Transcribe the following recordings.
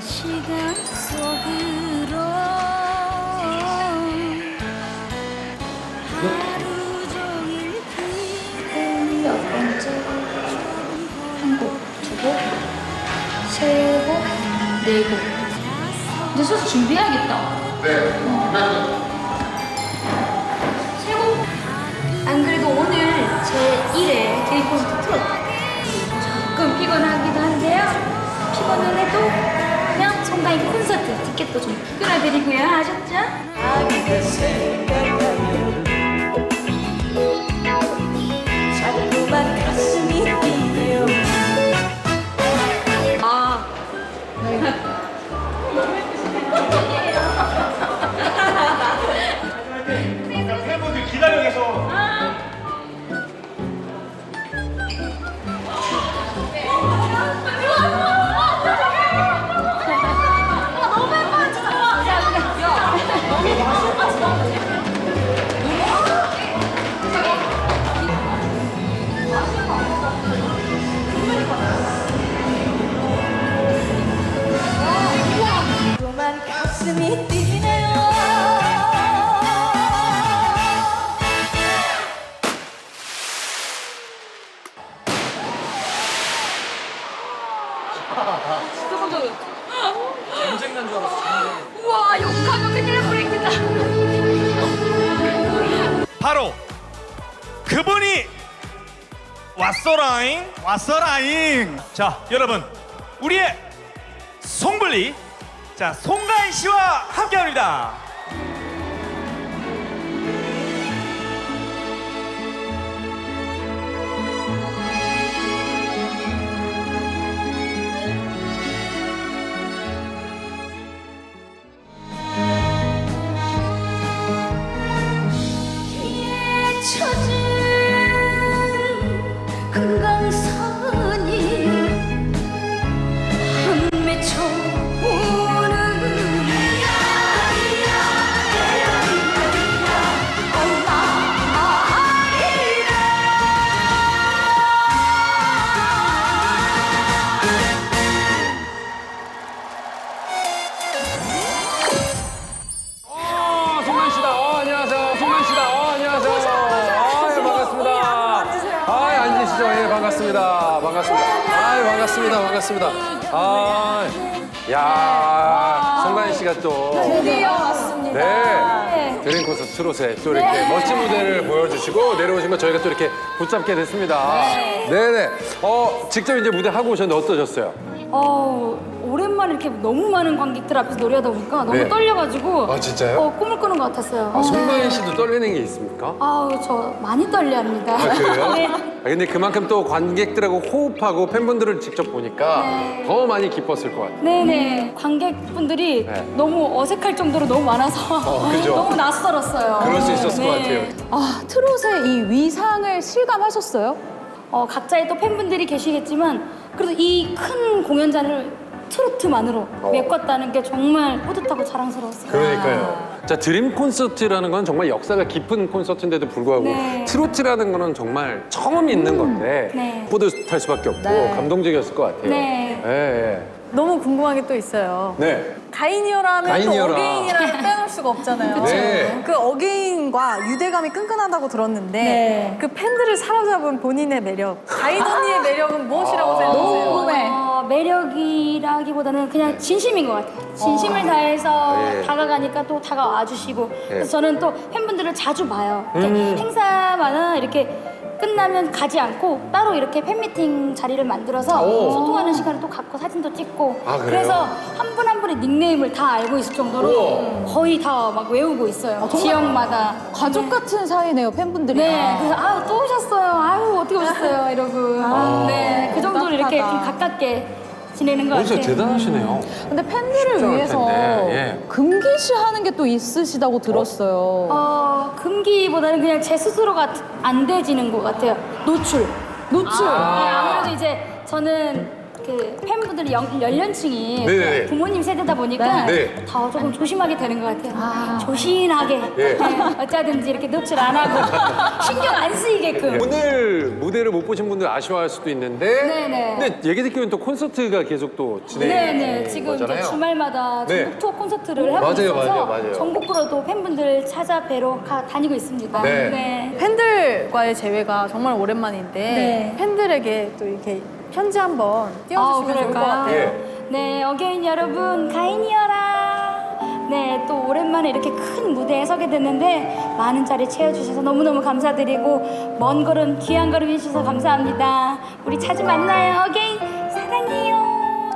시간 속으로 하루 종일 몇 번째 한 곡, 두 곡, 세 곡, 네 곡. 이제 슬슬 준비해야겠다. 네. 세 곡. 안 그래도 오늘 제 1회 개인 콘서트. 조금 피곤하기도 한데요. 피곤은 해도 콘서트 티켓도 좀 끊어드리고요. 아셨죠? 가슴이 뛰네요 우와, 욕하면 큰일 날 뻔했겠다. 바로 그분이 왔어라잉 왔어라잉. 자 여러분 우리의 송블리 자 송가인 씨와 함께합니다. 앉으시죠. 예, 반갑습니다. 반갑습니다. 아, 반갑습니다. 반갑습니다. 아, 야, 송가인 씨가 또 드디어 왔습니다 네. 드림 콘서트 트롯에 또 이렇게 멋진 무대를 보여주시고 내려오신 거 저희가 또 이렇게 붙잡게 됐습니다. 네. 네 어, 직접 이제 무대 하고 오셨는데 어떠셨어요? 어, 오랜만에 이렇게 너무 많은 관객들 앞에서 노래하다 보니까 너무 네. 떨려가지고 아, 진짜요? 어, 꿈을 꾸는 것 같았어요. 아, 송가인 씨도 떨리는 게 있습니까? 아우, 저 많이 떨려합니다. 아, 그래요? 네. 아, 근데 그만큼 또 관객들하고 호흡하고 팬분들을 직접 보니까 네. 더 많이 기뻤을 것 같아요. 네네. 관객분들이 네. 너무 어색할 정도로 너무 많아서 어, 그죠? 너무 낯설었어요. 그럴 수 있었을 네. 것 같아요. 아 트롯의 이 위상을 실감하셨어요? 어, 각자의 또 팬분들이 계시겠지만 그래도 이 큰 공연장을 트로트만으로 메꿨다는 게 정말 뿌듯하고 자랑스러웠어요. 그러니까요. 자, 드림 콘서트라는 건 정말 역사가 깊은 콘서트인데도 불구하고 네. 트로트라는 거는 정말 처음 있는 건데 네. 뿌듯할 수밖에 없고 네. 감동적이었을 것 같아요. 네. 예, 예. 너무 궁금한 게 또 있어요 네. 가인이어라면 가인이어라. 또 어게인이라면 빼놓을 수가 없잖아요 네. 그 어게인과 유대감이 끈끈하다고 들었는데 네. 그 팬들을 사로잡은 본인의 매력 가인 언니의 매력은 무엇이라고 생각하세요? 너무 궁금해. 어, 매력이라기보다는 그냥 진심인 것 같아요. 진심을 다해서 네. 다가가니까 또 다가와 주시고 그래서 저는 또 팬분들을 자주 봐요. 이렇게 음. 행사마다 이렇게 끝나면 가지 않고 따로 이렇게 팬미팅 자리를 만들어서 오. 소통하는 시간을 또 갖고 사진도 찍고 아, 그래요? 그래서 한 분 한 분의 닉네임을 다 알고 있을 정도로 거의 다 막 외우고 있어요. 지역마다. 가족 같은 사이네요 팬분들이 네, 그래서 아또 오셨어요. 아유 어떻게 오셨어요 이러고. 네, 그 정도로 이렇게 좀 가깝게 지내는 것 어, 같아요. 진짜 대단하시네요. 근데 팬들을 쉽지 않을 위해서 텐데, 예. 금기시 하는 게 또 있으시다고 들었어요. 어, 금기보다는 그냥 제 스스로가 안 돼지는 것 같아요. 노출. 노출. 네, 아무래도 이제 저는 그 팬분들이 연, 연령층이 네네네. 부모님 세대다 보니까 네. 더 조금 조심하게 되는 것 같아요. 조신하게 예. 네, 어쩌든지 이렇게 노출 안 하고 신경 안 쓰이게끔. 오늘 무대를 못 보신 분들 아쉬워할 수도 있는데 네네. 근데 얘기 듣기로는 또 콘서트가 계속 또 진행이 네네 지금 이제 거잖아요. 주말마다 네. 전국 투어 콘서트를 하고 맞아요, 있어서 맞아요, 맞아요. 전국으로도 팬분들 찾아 뵈러 가, 다니고 있습니다. 네. 팬들과의 재회가 정말 오랜만인데 네. 팬들에게 또 이렇게 편지 한번 띄워주시면 아, 좋을 것 그럴까요? 같아요. 예. 네, 어게인 여러분, 가인이여라. 네, 또 오랜만에 이렇게 큰 무대에 서게 됐는데 많은 자리 채워주셔서 너무너무 감사드리고 먼 걸음, 귀한 걸음 해주셔서 감사합니다. 우리 자주 만나요, 어게인. 사랑해요.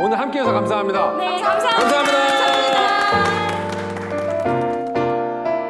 오늘 함께해서 감사합니다. 네, 감사합니다. 감사합니다.